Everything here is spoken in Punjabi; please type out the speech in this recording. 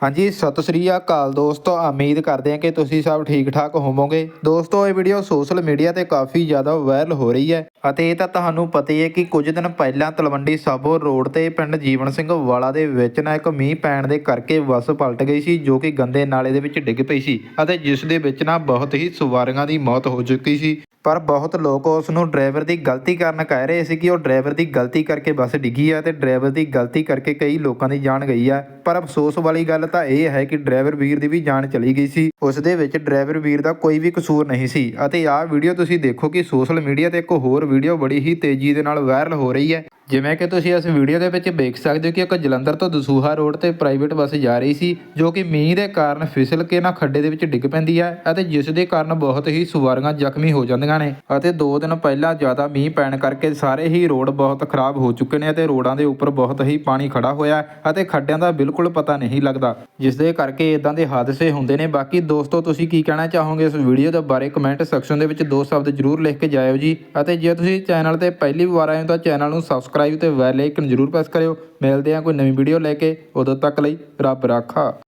ਹਾਂਜੀ, ਸਤਿ ਸ੍ਰੀ ਅਕਾਲ ਦੋਸਤੋ। ਉਮੀਦ ਕਰਦੇ ਹਾਂ ਕਿ ਤੁਸੀਂ ਸਭ ਠੀਕ ਠਾਕ ਹੋਵੋਗੇ। ਦੋਸਤੋ, ਇਹ ਵੀਡੀਓ ਸੋਸ਼ਲ ਮੀਡੀਆ ਤੇ ਕਾਫੀ ਜ਼ਿਆਦਾ ਵਾਇਰਲ ਹੋ ਰਹੀ ਹੈ ਅਤੇ ਇਹ ਤਾਂ ਤੁਹਾਨੂੰ ਪਤਾ ਹੀ ਹੈ ਕਿ ਕੁਝ ਦਿਨ ਪਹਿਲਾਂ ਤਲਵੰਡੀ ਸਾਬੋ ਰੋਡ ਤੇ ਪਿੰਡ ਜੀਵਨ ਸਿੰਘ ਵਾਲਾ ਦੇ ਵਿੱਚ ਨਾ ਇੱਕ ਮੀਂਹ ਪੈਣ ਦੇ ਕਰਕੇ ਬੱਸ ਪਲਟ ਗਈ ਸੀ, ਜੋ ਕਿ ਗੰਦੇ ਨਾਲੇ ਦੇ ਵਿੱਚ ਡਿੱਗ ਪਈ ਸੀ ਅਤੇ ਜਿਸ ਦੇ ਵਿੱਚ ਨਾ ਬਹੁਤ ਹੀ ਸਵਾਰੀਆਂ ਦੀ ਮੌਤ ਹੋ ਚੁੱਕੀ ਸੀ। ਪਰ ਬਹੁਤ ਲੋਕ ਉਸ ਨੂੰ ਡਰਾਈਵਰ ਦੀ ਗਲਤੀ ਕਾਰਨ ਕਹਿ ਰਹੇ ਸੀ ਕਿ ਉਹ ਡਰਾਈਵਰ ਦੀ ਗਲਤੀ ਕਰਕੇ ਬੱਸ ਡਿੱਗੀ ਆ ਤੇ ਡਰਾਈਵਰ ਦੀ ਗਲਤੀ ਕਰਕੇ ਕਈ ਲੋਕਾਂ ਦੀ ਜਾਨ ਗਈ ਆ ਪਰ ਅਫਸੋਸ ਵਾਲੀ ਗੱਲ ਤਾਂ ਇਹ ਹੈ ਕਿ ਡਰਾਈਵਰ ਵੀਰ ਦੀ ਵੀ ਜਾਨ ਚਲੀ ਗਈ ਸੀ। ਉਸ ਦੇ ਵਿੱਚ ਡਰਾਈਵਰ ਵੀਰ ਦਾ ਕੋਈ ਵੀ ਕਸੂਰ ਨਹੀਂ ਸੀ। ਅਤੇ ਆਹ ਵੀਡੀਓ ਤੁਸੀਂ ਦੇਖੋ ਕਿ ਸੋਸ਼ਲ ਮੀਡੀਆ ਤੇ ਇੱਕ ਹੋਰ ਵੀਡੀਓ ਬੜੀ ਹੀ ਤੇਜ਼ੀ ਦੇ ਨਾਲ ਵਾਇਰਲ ਹੋ ਰਹੀ ਹੈ। ਜਿਵੇਂ ਕਿ ਤੁਸੀਂ ਇਸ ਵੀਡੀਓ ਦੇ ਵਿੱਚ ਵੇਖ ਸਕਦੇ ਹੋ ਕਿ ਇੱਕ ਜਲੰਧਰ ਤੋਂ ਦਸੂਹਾ ਰੋਡ ਤੇ ਪ੍ਰਾਈਵੇਟ ਬੱਸ ਜਾ ਰਹੀ ਸੀ, ਜੋ ਕਿ ਮੀਂਹ ਦੇ ਕਾਰਨ ਫਿਸਲ ਕੇ ਨਾ ਖੱਡੇ ਦੇ ਵਿੱਚ ਡਿੱਗ ਪੈਂਦੀ ਹੈ ਅਤੇ ਜਿਸ ਦੇ ਕਾਰਨ ਬਹੁਤ ਹੀ ਸਵਾਰੀਆਂ ਜ਼ਖਮੀ ਹੋ ਜਾਂਦੀਆਂ ਨੇ ਅਤੇ 2 ਦਿਨ ਪਹਿਲਾਂ ਜ਼ਿਆਦਾ ਮੀਂਹ ਪੈਣ ਕਰਕੇ ਸਾਰੇ ਹੀ ਰੋਡ ਬਹੁਤ ਖਰਾਬ ਹੋ ਚੁੱਕੇ ਨੇ ਅਤੇ ਰੋਡਾਂ ਦੇ ਉੱਪਰ ਬਹੁਤ ਹੀ ਪਾਣੀ ਖੜਾ ਹੋਇਆ ਅਤੇ ਖੱਡਿਆਂ ਦਾ ਬਿਲਕੁਲ ਪਤਾ ਨਹੀਂ ਲੱਗਦਾ। ਜਿਸ ਦੇ ਕਰਕੇ ਇਦਾਂ ਦੇ ਹਾਦਸੇ ਹੁੰਦੇ ਨੇ। ਬਾਕੀ ਦੋਸਤੋ, ਤੁਸੀਂ ਕੀ ਕਹਿਣਾ ਚਾਹੋਗੇ ਇਸ ਵੀਡੀਓ ਦੇ ਬਾਰੇ ਕਮੈਂਟ ਸੈਕਸ਼ਨ ਦੇ ਵਿੱਚ ਦੋ ਸ਼ਬਦ ਜ਼ਰੂਰ ਲਿਖ ਕੇ ਜਾਇਓ ਜੀ ਅਤੇ ਜੇ ਤੁਸੀਂ ਚੈਨਲ ਤੇ ਪਹਿਲੀ ਵਾਰ ਆਏ ਹੋ ਤਾਂ ਚੈਨਲ ਨੂੰ ਸਬਸਕ੍ਰਾਈਬ ਤੇ ਬੈਲ ਆਈਕਨ ਜ਼ਰੂਰ ਪ੍ਰੈੱਸ ਕਰਿਓ। ਮਿਲਦੇ ਹਾਂ ਕੋਈ ਨਵੀਂ ਵੀਡੀਓ ਲੈ ਕੇ। ਉਦੋਂ ਤੱਕ ਲਈ ਰੱਬ ਰਾਖਾ।